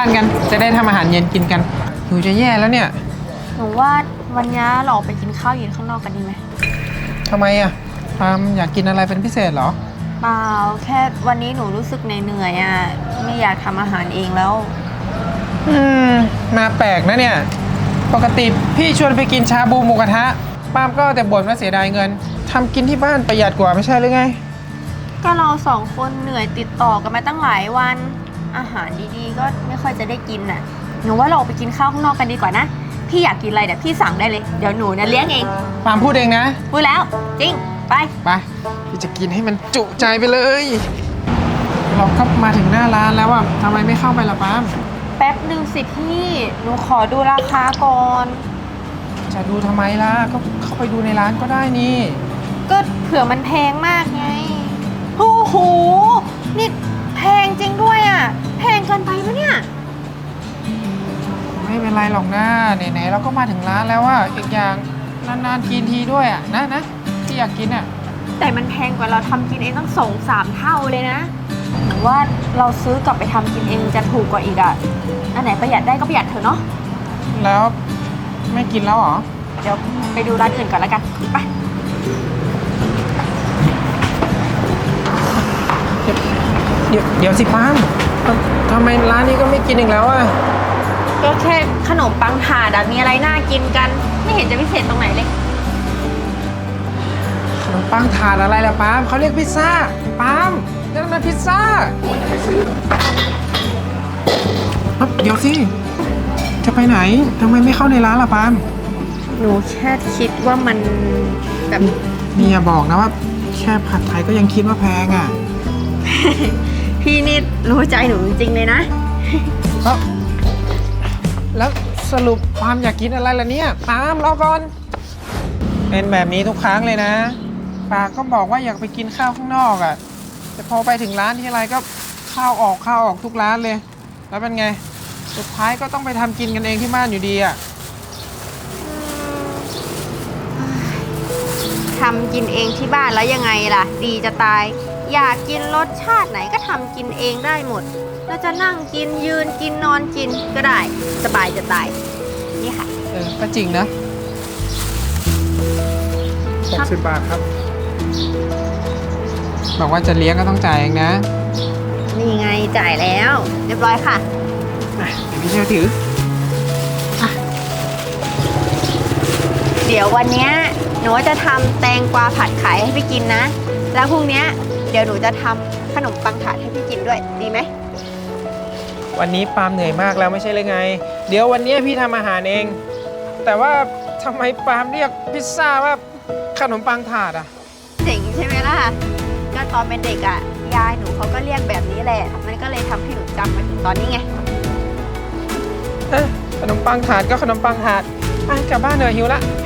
านกันจะได้ทำอาหารเย็นกินกันหนูจะแย่แล้วเนี่ยหนูว่าวันนี้เราออกไปกินข้าวเย็นข้างนอกกันดีไหมทำไมอะปาล์มอยากกินอะไรเป็นพิเศษเหรอเปล่าแค่วันนี้หนูรู้สึกเหนื่อยๆอะไม่อยากทำอาหารเองแล้ว อืมมาแปลกนะเนี่ย ปกติพี่ชวนไปกินชาบูหมูกระทะปาล์มก็แต่บ่นว่าเสียดายเงินทำกินที่บ้านประหยัดกว่าไม่ใช่หรือไง ก็เราสองคนเหนื่อยติดต่อกันมาตั้งหลายวัน อาหารดีๆ ก็ไม่ค่อยจะได้กินน่ะ หนูว่าเราออกไปกินข้าวข้างนอกกันดีกว่านะ พี่อยากกินอะไรเดี๋ยวพี่สั่งได้เลย เดี๋ยวหนูเนี่ยเลี้ยงเองปาล์มพูดเองนะ พูดแล้ว จริง ไป ไปพี่จะกินให้มันจุใจไปเลย เราก็มาถึงหน้าร้านแล้วอะทำไมไม่เข้าไปล่ะปาล์มแป๊บหนึ่งสิพี่ หนูขอดูราคาก่อน จะดูทำไมล่ะ ก็เข้าไปดูในร้านก็ได้นี่ ก็เผื่อมันแพงมากไง โอ้โห นี่แพงจริงด้วยอะ แพงเกินไปปะเนี่ย ไม่เป็นไรหรอกนะไหนๆเราก็มาถึงร้านแล้วอะอีกอย่างนานๆกินทีด้วยอะนะนะที่อยากกินอะแต่มันแพงกว่าเราทำกินเองตั้งสองสามเท่าเลยนะหรือว่าเราซื้อกลับไปทำกินเองจะถูกกว่าอีกอะอันไหนประหยัดได้ก็ประหยัดเถอะเนาะแล้วไม่กินแล้วเหรอเดี๋ยวไปดูร้านอื่นก่อนแล้วกันไปเดี๋ยวเดี๋ยวสิป้ามเอ้า ทำไมร้านนี้ก็ไม่กินอีกแล้วอะ ก็แค่ขนมปังถาดอะมีอะไรน่ากินกัน ไม่เห็นจะพิเศษตรงไหนเลย ขนมปังถาดอะไรล่ะป้ามเขาเรียกพิซซ่าป้ามนั่นมันพิซซ่าเอ้าเดี๋ยวสิ จะไปไหนทำไมไม่เข้าในร้านล่ะป้ามหนูแค่คิดว่ามันแบบนี่อย่าบอกนะว่า แค่ผัดไทยก็ยังคิดว่าแพงอะ พี่นี่รู้ใจหนูจริงๆเลยนะเอ้าแล้วสรุปปาล์มอยากกินอะไรล่ะเนี่ยปาล์มรอก่อน เป็นแบบนี้ทุกครั้งเลยนะปากก็บอกว่าอยากไปกินข้าวข้างนอกอะ่ะ แต่พอไปถึงร้านที่ไรก็ข้าวออกข้าวออกทุกร้านเลย แล้วเป็นไง สุดท้ายก็ต้องไปทำกินกันเองที่บ้านอยู่ดีอะ่ะ ทำกินเองที่บ้านแล้วยังไงล่ะ ดีจะตาย อยากกินรสชาติไหนก็ทำกินเองได้หมดแล้วจะนั่งกินยืนกินนอนกินก็ได้สบายจะตายนี่ค่ะ เออก็จริงนะ ครับ 60 บาทครับ บอกว่าจะเลี้ยงก็ต้องจ่ายเองนะนี่ไงจ่ายแล้ว เรียบร้อยค่ะ อะเดี๋ยวพี่เชื่อถือ เดี๋ยววันเนี้ยหนูจะทำแตงกวาผัดขายให้พี่กินนะ แล้วพรุ่งเนี้ยเดี๋ยวหนูจะทำขนมปังถาดให้พี่กินด้วย ดีไหม วันนี้ปาล์มเหนื่อยมากแล้วไม่ใช่เลยไง เดี๋ยววันนี้พี่ทำอาหารเอง แต่ว่าทำไมปาล์มเรียกพิซซ่าว่าขนมปังถาดอะ เจ๋งใช่ไหมล่ะ ก็ตอนเป็นเด็กอะ่ะ ยายหนูเขาก็เรียกแบบนี้แหละ มันก็เลยทำให้หนูจำมาถึงตอนนี้ไงเอ้ยขนมปังถาดก็ขนมปังถาดอะกลับบ้านเหนื่อยหิวละค